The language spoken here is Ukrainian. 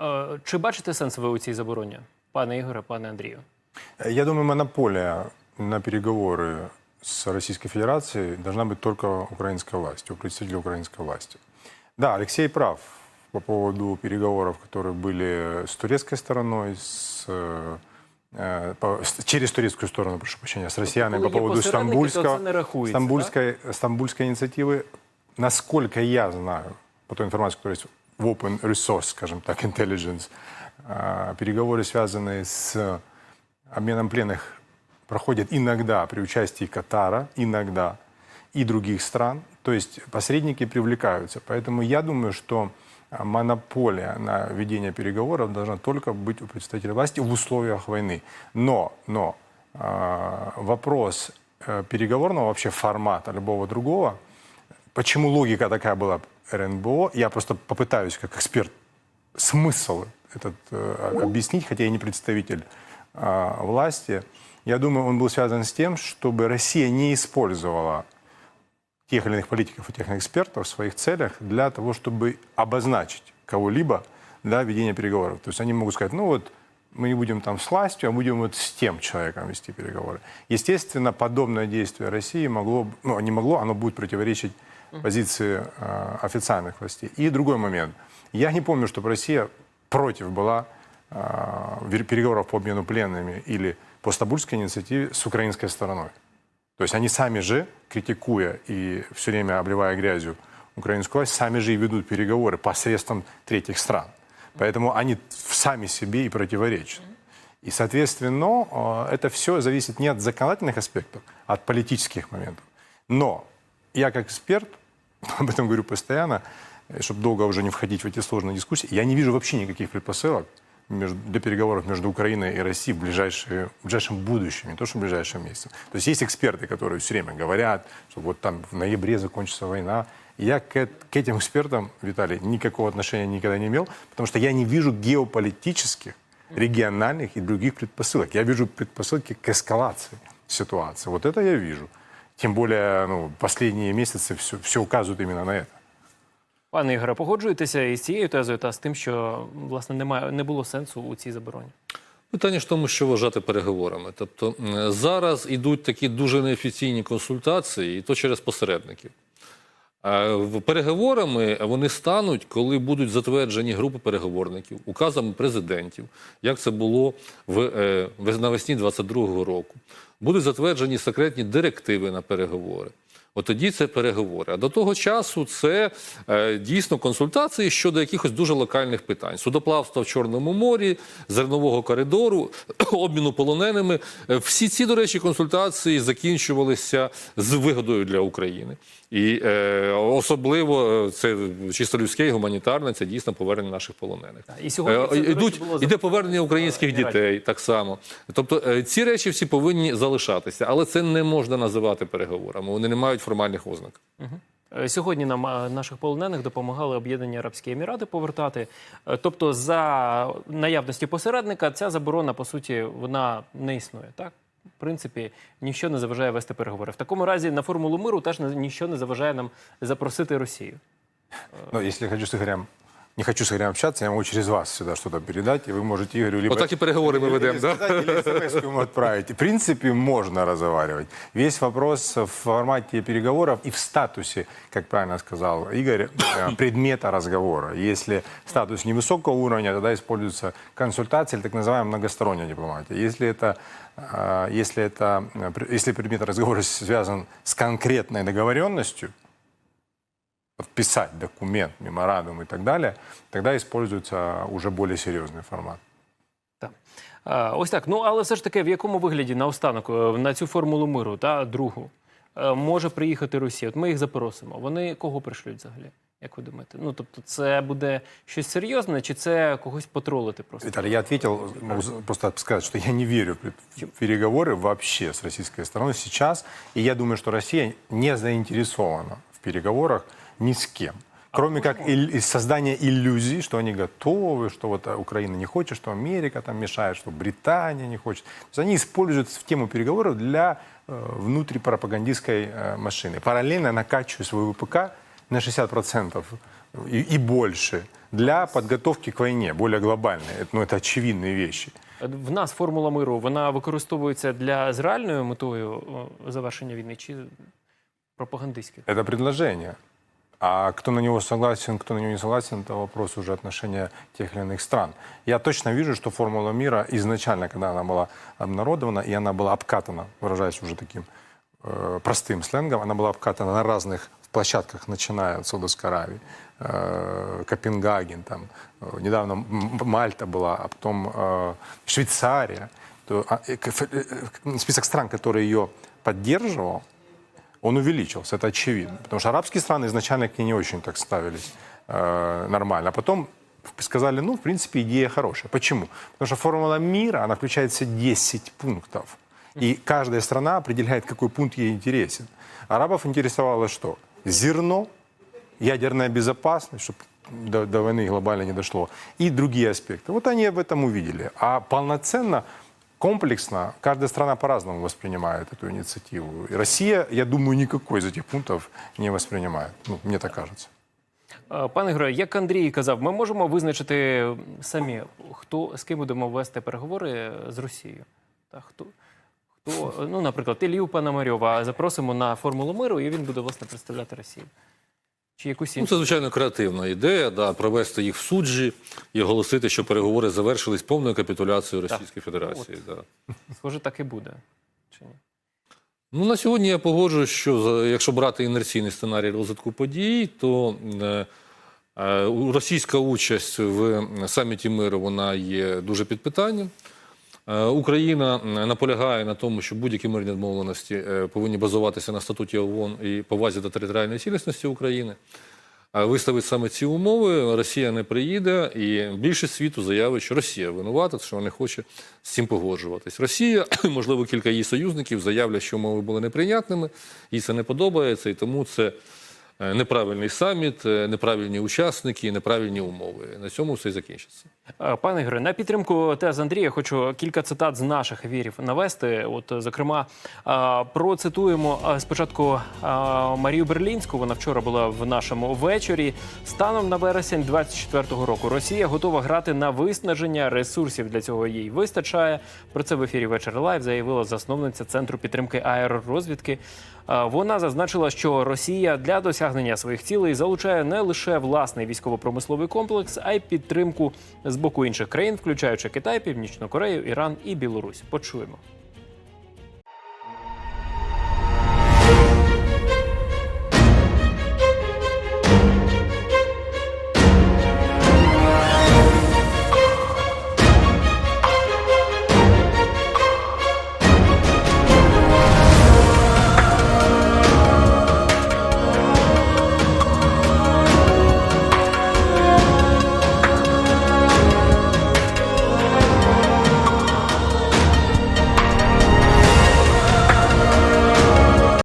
Е, Чи бачите сенс ви у цій забороні, пане Ігоре, пане Андрію? Я думаю, монополия на переговоры с Российской Федерацией должна быть только украинской власти, у представителей украинской власти. Да, Алексей прав по поводу переговоров, которые были с турецкой стороной, с, э, э, по- с- через турецкую сторону, прошу прощения, с россиянами коли по є поводу посередники, то стамбульского, це не рахується, стамбульской, стамбульской инициативы. Насколько я знаю, по той информации, которая есть в Open Resource, скажем так, Intelligence, э, переговоры, связанные с обменом пленных, проходят иногда при участии Катара, иногда и других стран. То есть посредники привлекаются. Поэтому я думаю, что а, монополия на ведение переговоров должна только быть у представителей власти в условиях войны. Но, но а, вопрос э, переговорного вообще формата любого другого, почему логика такая была РНБО, я просто попытаюсь как эксперт смысл этот э, объяснить, хотя я не представитель э, власти. Я думаю, он был связан с тем, чтобы Россия не использовала тех или иных политиков и тех экспертов в своих целях для того, чтобы обозначить кого-либо для ведения переговоров. То есть они могут сказать, ну вот мы не будем там с властью, а будем вот с тем человеком вести переговоры. Естественно, подобное действие России могло, ну не могло, оно будет противоречить позиции э, официальных властей. И другой момент. Я не помню, чтобы Россия против была э, переговоров по обмену пленными или по Стамбульской инициативе с украинской стороной. То есть они сами же, критикуя и все время обливая грязью украинскую власть, сами же и ведут переговоры посредством третьих стран. Поэтому они сами себе и противоречат. И, соответственно, э, это все зависит не от законодательных аспектов, а от политических моментов. Но я как эксперт, об этом говорю постоянно, чтобы долго уже не входить в эти сложные дискуссии, я не вижу вообще никаких предпосылок между- для переговоров между Украиной и Россией в, ближайшие, в ближайшем будущем, не то что в ближайшем месяце. То есть есть эксперты, которые все время говорят, что вот там в ноябре закончится война. Я к, к этим экспертам, Виталий, никакого отношения никогда не имел, потому что я не вижу геополитических, региональных и других предпосылок. Я вижу предпосылки к эскалации ситуации. Вот это я вижу. Тем более, ну, последние месяцы все, все указывают именно на это. Пане Ігоре, погоджуєтеся із цією тезою та з тим, що власне немає не було сенсу у цій забороні? Питання ж в тому, що вважати переговорами. Тобто м, зараз ідуть такі дуже неофіційні консультації, і то через посередників. Переговорами вони стануть, коли будуть затверджені групи переговорників, указами президентів, як це було в, е, навесні 22-го року. Будуть затверджені секретні директиви на переговори. От тоді це переговори. А до того часу це е, дійсно консультації щодо якихось дуже локальних питань: судоплавства в Чорному морі, зернового коридору, обміну полоненими. Е, Всі ці, до речі, консультації закінчувалися з вигодою для України. І е, особливо е, це чисто людське і гуманітарне, це дійсно повернення наших полонених. І сьогодні Е, це, Ідуть, було іде повернення українських дітей так само. Тобто е, ці речі всі повинні залишатися, але це не можна називати переговорами. Вони не мають формальних ознак. Е, Сьогодні нам е, наших полонених допомагали Об'єднані Арабські Емірати повертати. Е, Тобто, за наявності посередника, ця заборона, по суті, вона не існує. Так? В принципі, ніщо не заважає вести переговори. В такому разі на формулу миру теж нічого ніщо не заважає нам запросити Росію. Ну, якщо хочу з Игорем, не хочу с Игорем общаться, я могу через вас сюда что-то передать, и вы можете Игорю либо... Отак і переговори ми Или ведемо. Да? или смс ему отправить. В принципе, можно разговаривать. Весь вопрос в формате переговоров и в статусе, как правильно сказал Игорь, э, предмета разговора. Если статус невысокого уровня, тогда используется консультация или так называемая многосторонняя дипломатия. Если это, э, если это, э, если предмет разговора связан с конкретной договоренностью, подписать документ, меморандум и так далее, тогда используется уже более серьезный формат. Так. Ось так. Ну але все ж таки, в якому вигляді наостанок е, на цю формулу миру та другу е, може приїхати Росія? От ми їх запросимо. Вони кого пришлють взагалі? Як ви думаєте? Ну тобто, це буде щось серйозне, чи це когось потролити просто? Виталий, я ответил, могу просто сказать, что я не верю в переговоры вообще с российской стороной сейчас. И я думаю, что Россия не заинтересована в переговорах ни с кем. Кроме как ил- из создания иллюзий, что они готовы, что вот а, Украина не хочет, что Америка там мешает, что Британия не хочет. То есть они используют в тему переговоров для э, внутрипропагандистской э, машины. Параллельно накачивая свой ВПК на 60% и, и больше для подготовки к войне, более глобальной. Это, ну, это очевидные вещи. В нас формула миру вона використовується для з реальною метою о, завершення війни чи пропагандистських? Это предложение. А кто на него согласен, кто на него не согласен, это вопрос уже отношения тех или иных стран. Я точно вижу, что формула мира изначально, когда она была обнародована, и она была обкатана, выражаясь уже таким э, простым сленгом, она была обкатана на разных площадках, начиная от Саудовской Аравии, э, Копенгаген, там, э, недавно Мальта была, а потом э, Швейцария. То, а, э, ф- э, список стран, которые ее поддерживал, он увеличился, это очевидно. Потому что арабские страны изначально к ней не очень так ставились э, нормально. А потом сказали, ну, в принципе, идея хорошая. Почему? Потому что формула мира, она включает в себя 10 пунктов. И каждая страна определяет, какой пункт ей интересен. Арабов интересовало что? Зерно, ядерная безопасность, чтобы до, до войны глобально не дошло, и другие аспекты. Вот они в этом увидели. А полноценно, комплексно, каждая страна по-разному воспринимает эту инициативу. И Россия, я думаю, никакой из этих пунктов не воспринимает. Ну, мне так кажется. Е, Пане Герое, як Андрій казав, ми можемо визначити самі, хто з ким будемо вести переговори з Росією. Та хто, хто, ну, наприклад, Ілію Пономарьова запросимо на формулу миру, і він буде власне представляти Росію. Чи якусь Ну, це звичайно креативна ідея, да, провести їх в суджі і оголосити, що переговори завершились повною капітуляцією Російської Федерації. Да. Схоже, так і буде. Чи ні? Ну, на сьогодні я погоджуюсь, що якщо брати інерційний сценарій розвитку подій, то е, е, російська участь в саміті миру вона є дуже під питанням. Е, Україна наполягає на тому, що будь-які мирні домовленості е, повинні базуватися на статуті ООН і повазі до територіальної цілісності України. Е, Виставить саме ці умови, Росія не приїде, і більшість світу заявить, що Росія винувата, що не хоче з цим погоджуватись. Росія, можливо, кілька її союзників заявлять, що умови були неприйнятними, їй це не подобається, і тому це неправильний саміт, е, неправильні учасники, неправильні умови. На цьому все і закінчиться. Е, Пане Ігоре, на підтримку тез Андрія хочу кілька цитат з наших ефірів навести. От, е, зокрема, е, процитуємо е, спочатку е, Марію Берлінську. Вона вчора була в нашому вечорі. Станом на вересень 24-го року Росія готова грати на виснаження ресурсів. Для цього їй вистачає. Про це в ефірі вечір лайв заявила засновниця центру підтримки аеророзвідки. Вона зазначила, що Росія для досягнення своїх цілей залучає не лише власний військово-промисловий комплекс, а й підтримку з боку інших країн, включаючи Китай, Північну Корею, Іран і Білорусь. Почуємо.